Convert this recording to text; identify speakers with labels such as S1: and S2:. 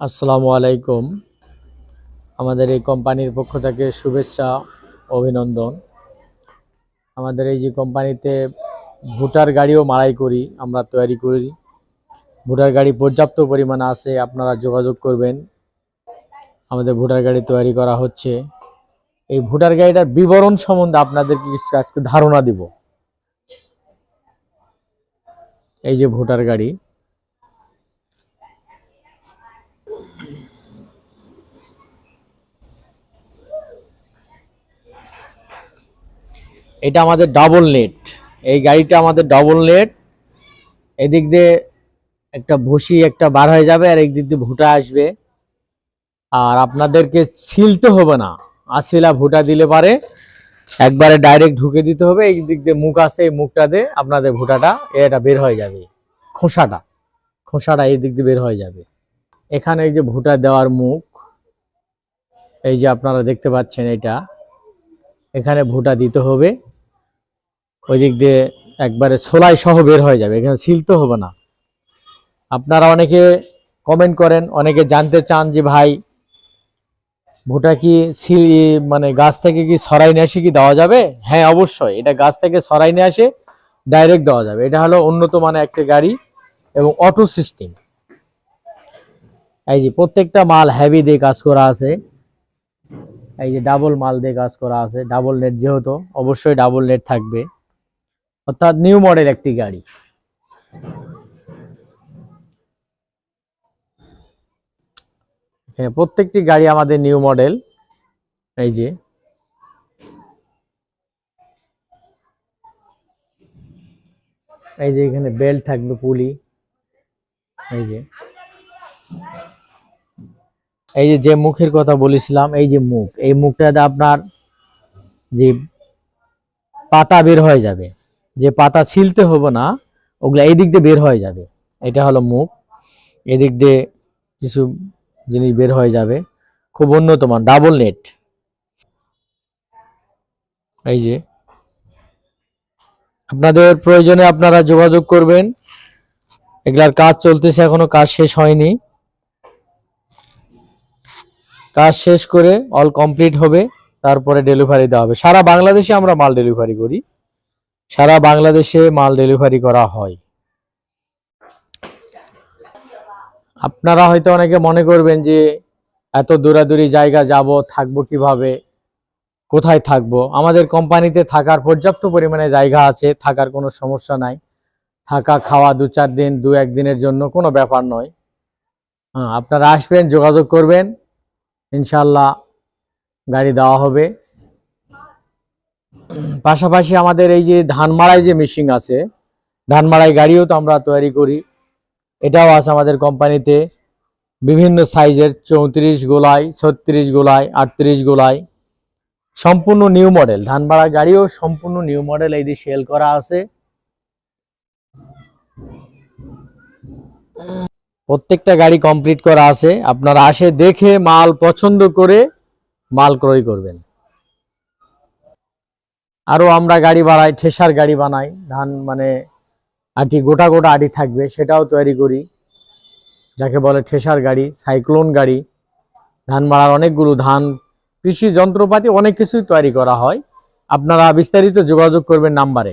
S1: আসসালামু আলাইকুম। আমাদের এই কোম্পানির পক্ষ থেকে শুভেচ্ছা, অভিনন্দন। আমাদের এই যে কোম্পানিতে ভোটার গাড়িও মাড়াই করি, আমরা তৈরি করি। ভোটার গাড়ি পর্যাপ্ত পরিমাণে আছে, আপনারা যোগাযোগ করবেন। আমাদের ভোটার গাড়ি তৈরি করা হচ্ছে। এই ভোটার গাড়িটার বিবরণ সম্বন্ধে আপনাদেরকে কিছু আজকে ধারণা দিব। এই যে ভোটার গাড়ি এটা আমাদের ডাবল নেট এই গাড়িটা আমাদের ডাবল নেট এদিক দিয়ে একটা ভুসি একটা বার হয়ে যাবে আর একদিক দিয়ে ভুটা আসবে। আর আপনাদেরকে ছিলতে হবে না। আসিলা ভুটা দিলে পারে। একবারে ডাইরেক্ট ঢুকে দিতে হবে। এই দিক দিয়ে মুখ আছে, এই মুখটা দিয়ে আপনাদের ভুটাটা, এটা বের হয়ে যাবে। খোসাটা খোসাটা এই দিক দিয়ে বের হয়ে যাবে। এখানে এই যে ভুটা দেওয়ার মুখ, এই যে আপনারা দেখতে পাচ্ছেন এটা। এখানে ভুটা দিতে হবে। ওই দিক দিয়ে একবারে ছোলাই সহ বের হয়ে যাবে, এখানে ছিলতে হবে না। আপনারা অনেকে কমেন্ট করেন, অনেকে জানতে চান যে ভাই ভুটা কি মানে গাছ থেকে কি সরাই নিয়ে এসে কি দেওয়া যাবে? হ্যাঁ অবশ্যই, এটা গাছ থেকে সরাই নিয়ে আসে ডাইরেক্ট দেওয়া যাবে। এটা হলো উন্নত মানের একটা গাড়ি এবং অটো সিস্টেম এই যে প্রত্যেকটা মাল হ্যাভি দিয়ে কাজ করা আছে। এই যে ডাবল মাল দিয়ে কাজ করা আছে ডাবল নেট যেহেতু, অবশ্যই ডাবল নেট থাকবে। অর্থাৎ নিউ মডেল একটি গাড়ি। প্রত্যেকটি গাড়ি আমাদের নিউ মডেল। এই যে। এই যে এখানে বেল্ট থাকবে পুলি। এই যে। এই যে যে মুখের কথা বলেছিলাম, এই যে মুখ। এই মুখটাতে আপনার যে পাতা বের হয়ে যাবে। যে পাতা ছিলতে হবে না, ওগুলো এই দিক দিয়ে বের হয়ে যাবে। এটা হলো মুখ। এদিক দিয়ে কিছু জিনিস বের হয়ে যাবে। খুব উন্নত মান ডাবল নেট এই যে। আপনাদের প্রয়োজনে আপনারা যোগাযোগ করবেন। এগুলার কাজ চলতেছে এখনও, কাজ শেষ হয়নি। কাজ শেষ করে অল কমপ্লিট হবে, তারপরে ডেলিভারি দেওয়া হবে। সারা বাংলাদেশে আমরা মাল ডেলিভারি করি। সারা বাংলাদেশে মাল ডেলিভারি করা হয়। আপনারা হয়তো অনেকে মনে করবেন যে, এত দূরাদূরি জায়গা যাব, থাকব কীভাবে, কোথায় থাকব? আমাদের কোম্পানিতে থাকার পর্যাপ্ত পরিমাণে জায়গা আছে, থাকার কোনো সমস্যা নাই। থাকা, খাওয়া দু চার দিন, দু একদিনের জন্য কোনো ব্যাপার নয়। হ্যাঁ আপনারা আসবেন, যোগাযোগ করবেন। ইনশাল্লাহ গাড়ি দেওয়া হবে। পাশাপাশি আমাদের এই যে ধান মাড়াই যে মেশিন আছে ধান মাড়াই গাড়িও তো আমরা তৈরি করি। এটাও আছে আমাদের কোম্পানিতে। বিভিন্ন সাইজের চৌত্রিশ গোলাই, ছত্রিশ গোলাই, আটত্রিশ গোলাই। সম্পূর্ণ নিউ মডেল ধান মাড়া গাড়িও সম্পূর্ণ নিউ মডেল এই দিয়ে সেল করা আছে। প্রত্যেকটা গাড়ি কমপ্লিট করা আছে। আপনারা আসে দেখে মাল পছন্দ করে মাল ক্রয় করবেন। আরও আমরা গাড়ি বানাই, ঠেসার গাড়ি বানাই। ধান মানে আটি গোটা গোটা আটি থাকবে, সেটাও তৈরি করি। যাকে বলে ঠেসার গাড়ি, সাইক্লোন গাড়ি, ধান মারার অনেকগুলো ধান, কৃষি যন্ত্রপাতি অনেক কিছুই তৈরি করা হয়। আপনারা বিস্তারিত যোগাযোগ করবেন নাম্বারে।